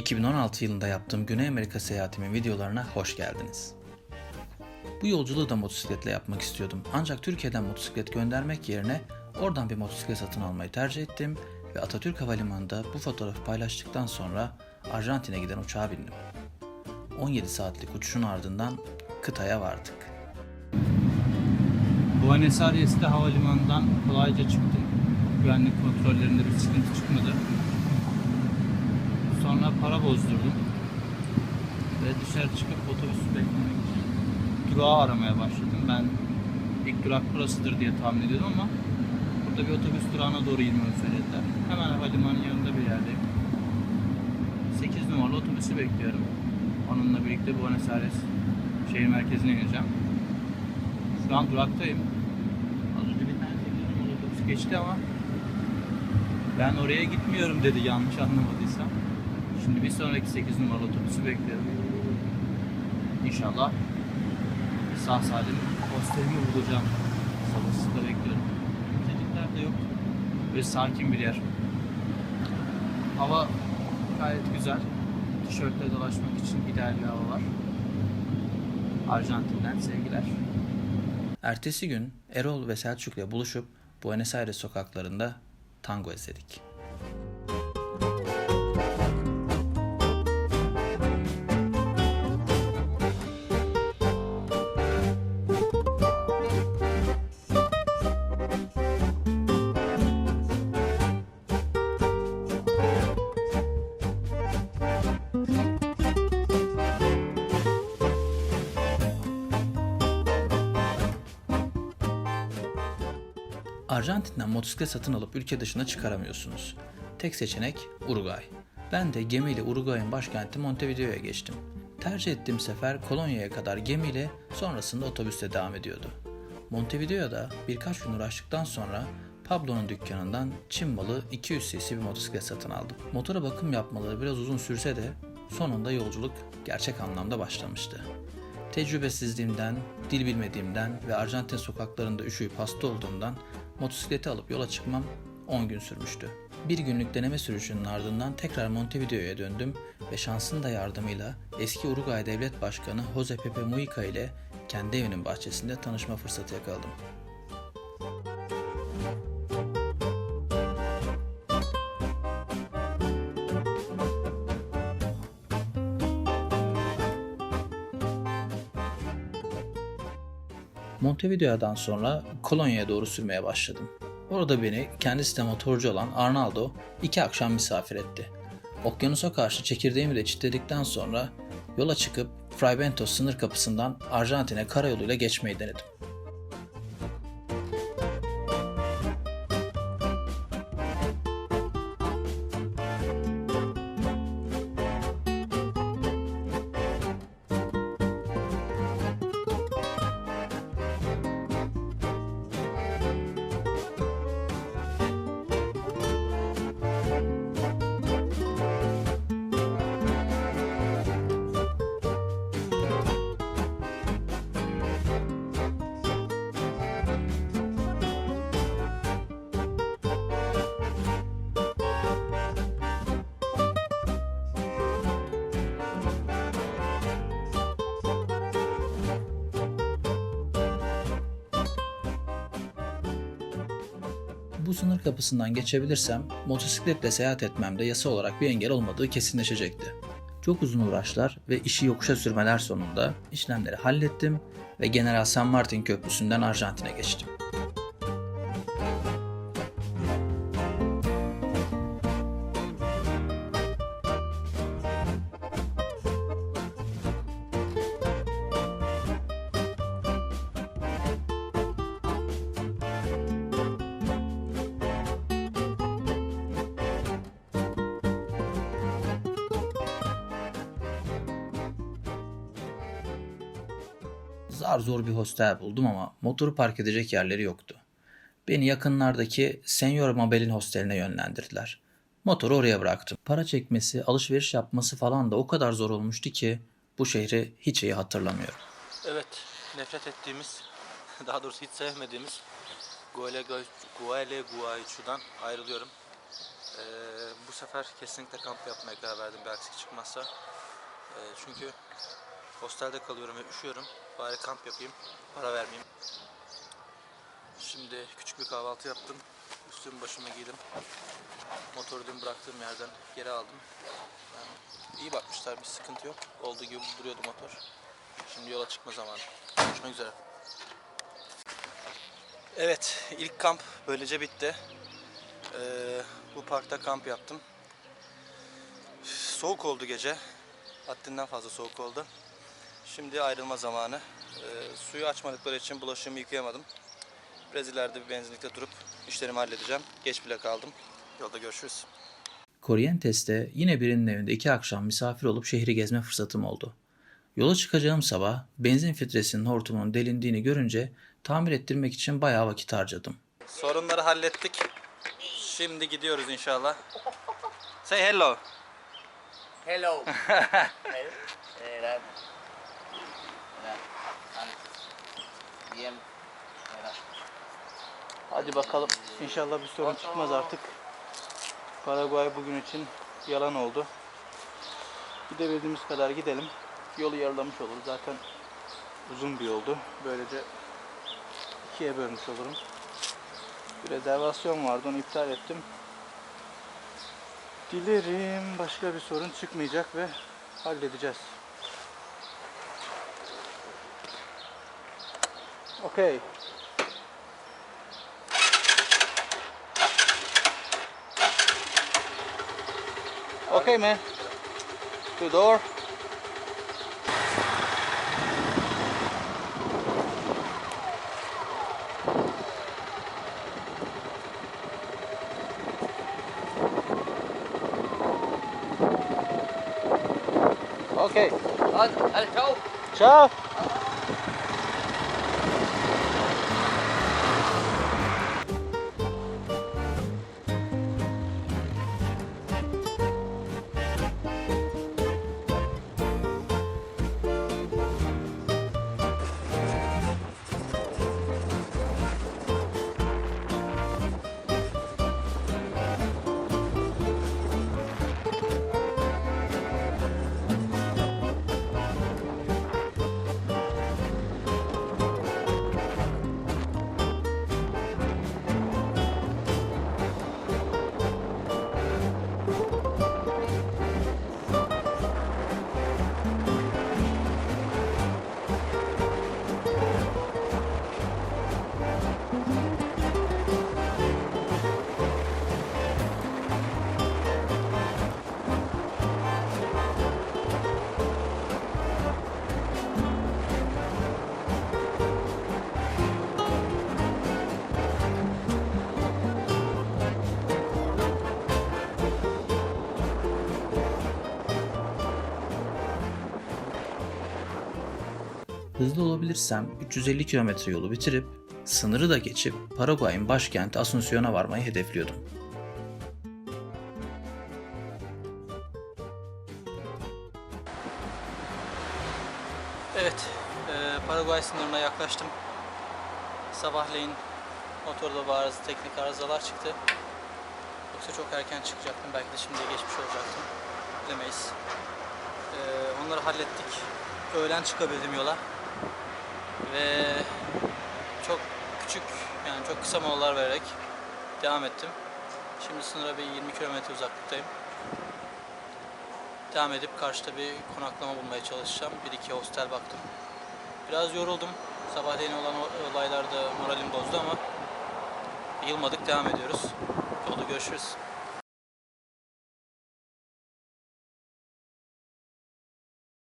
2016 yılında yaptığım Güney Amerika seyahatimin videolarına hoş geldiniz. Bu yolculuğu da motosikletle yapmak istiyordum. Ancak Türkiye'den motosiklet göndermek yerine oradan bir motosiklet satın almayı tercih ettim ve Atatürk Havalimanı'nda bu fotoğrafı paylaştıktan sonra Arjantin'e giden uçağa bindim. 17 saatlik uçuşun ardından kıtaya vardık. Buenos Aires'te havalimanından kolayca çıktım. Güvenlik kontrollerinde bir sıkıntı çıkmadı. Sonra para bozdurdum. Ve dışarı çıkıp otobüsü beklemek için durağı aramaya başladım. Ben ilk durak burasıdır diye tahmin ediyordum ama burada bir otobüs durağına doğru inmemi söylediler. Hemen havalimanının yanında bir yerdeyim. 8 numaralı otobüsü bekliyorum. Onunla birlikte Buenos Aires şehir merkezine ineceğim. Şu an duraktayım. Az önce bir tane 8 numaralı otobüs geçti ama ben oraya gitmiyorum dedi yanlış anlamadıysam. Şimdi bir sonraki 8 numaralı otobüsü bekliyorum. İnşallah sağ salim hostelimi bulacağım. Sabırsızlıkla bekliyorum. Kimsecikler de yok. Ve sakin bir yer. Hava gayet güzel. Tişörtle dolaşmak için ideal bir hava var. Arjantin'den sevgiler. Ertesi gün Erol ve Selçuk'la buluşup Buenos Aires sokaklarında tango izledik. Arjantin'den motosiklet satın alıp ülke dışına çıkaramıyorsunuz. Tek seçenek Uruguay. Ben de gemiyle Uruguay'ın başkenti Montevideo'ya geçtim. Tercih ettiğim sefer Kolonya'ya kadar gemiyle sonrasında otobüste devam ediyordu. Montevideo'da birkaç gün uğraştıktan sonra Pablo'nun dükkanından Çin malı 200 cc bir motosiklet satın aldım. Motora bakım yapmaları biraz uzun sürse de sonunda yolculuk gerçek anlamda başlamıştı. Tecrübesizliğimden, dil bilmediğimden ve Arjantin sokaklarında üşüyüp hasta olduğumdan motosikleti alıp yola çıkmam 10 gün sürmüştü. Bir günlük deneme sürüşünün ardından tekrar Montevideo'ya döndüm ve şansın da yardımıyla eski Uruguay Devlet Başkanı Jose Pepe Mujica ile kendi evinin bahçesinde tanışma fırsatı yakaladım. Montevideo'dan sonra Kolonya'ya doğru sürmeye başladım. Orada beni kendisi de motorcu olan Arnaldo iki akşam misafir etti. Okyanusa karşı çekirdeğimi de çitledikten sonra yola çıkıp Frei sınır kapısından Arjantin'e karayoluyla geçmeyi denedim. Bu sınır kapısından geçebilirsem motosikletle seyahat etmemde yasa olarak bir engel olmadığı kesinleşecekti. Çok uzun uğraşlar ve işi yokuşa sürmeler sonunda işlemleri hallettim ve General San Martin Köprüsü'nden Arjantin'e geçtim. Zar zor bir hostel buldum ama motoru park edecek yerleri yoktu. Beni yakınlardaki Senyor Mabel'in hosteline yönlendirdiler. Motoru oraya bıraktım. Para çekmesi, alışveriş yapması falan da o kadar zor olmuştu ki bu şehri hiç iyi hatırlamıyorum. Evet, nefret ettiğimiz, daha doğrusu hiç sevmediğimiz Gualeguaychu'dan ayrılıyorum. Ee, bu sefer kesinlikle kamp yapmaya karar verdim bir aksilik çıkmazsa. Ee, çünkü hostelde kalıyorum ve üşüyorum. Bari kamp yapayım, para vermeyeyim. Şimdi küçük bir kahvaltı yaptım. Üstümü başıma giydim. Motoru dün bıraktığım yerden geri aldım. Yani iyi bakmışlar, bir sıkıntı yok. Olduğu gibi duruyordu motor. Şimdi yola çıkma zamanı. Görüşmek üzere. Evet, ilk kamp böylece bitti. Ee, bu parkta kamp yaptım. Soğuk oldu gece. Haddinden fazla soğuk oldu. Şimdi ayrılma zamanı. Ee, suyu açmadıkları için bulaşığımı yıkayamadım. Biraz ileride bir benzinlikte durup işlerimi halledeceğim. Geç bile kaldım. Yolda görüşürüz. Corrientes'te yine birinin evinde iki akşam misafir olup şehri gezme fırsatım oldu. Yola çıkacağım sabah benzin filtresinin hortumunun delindiğini görünce tamir ettirmek için bayağı vakit harcadım. Sorunları hallettik. Şimdi gidiyoruz inşallah. Say hello. Hello. Hello. Era. Era. Bien. Era. Hadi bakalım. İnşallah bir sorun çıkmaz artık. Paraguay bugün için yalan oldu. Gidebildiğimiz kadar gidelim. Yolu yarılamış oluruz. Zaten uzun bir yoldu. Böylece ikiye bölmüş olurum. Bir rezervasyon vardı onu iptal ettim. Dilerim başka bir sorun çıkmayacak ve halledeceğiz. Okay. Okay, man. To door. Okay. Ciao. Ciao. Hızlı olabilirsem 350 kilometre yolu bitirip sınırı da geçip Paraguay'ın başkenti Asunción'a varmayı hedefliyordum. Evet, e, Paraguay sınırına yaklaştım. Sabahleyin motorda bazı teknik arızalar çıktı. Yoksa çok erken çıkacaktım. Belki de şimdiye geçmiş olacaktım. Bilemeyiz. E, onları hallettik. Öğlen çıkabildim yola. Ve çok küçük, yani çok kısa molalar vererek devam ettim. Şimdi sınıra bir 20 kilometre uzaklıktayım. Devam edip karşıda bir konaklama bulmaya çalışacağım. Bir iki hostel baktım. Biraz yoruldum. Sabahleyin olan olaylarda moralim bozdu ama yılmadık devam ediyoruz. Yolda görüşürüz.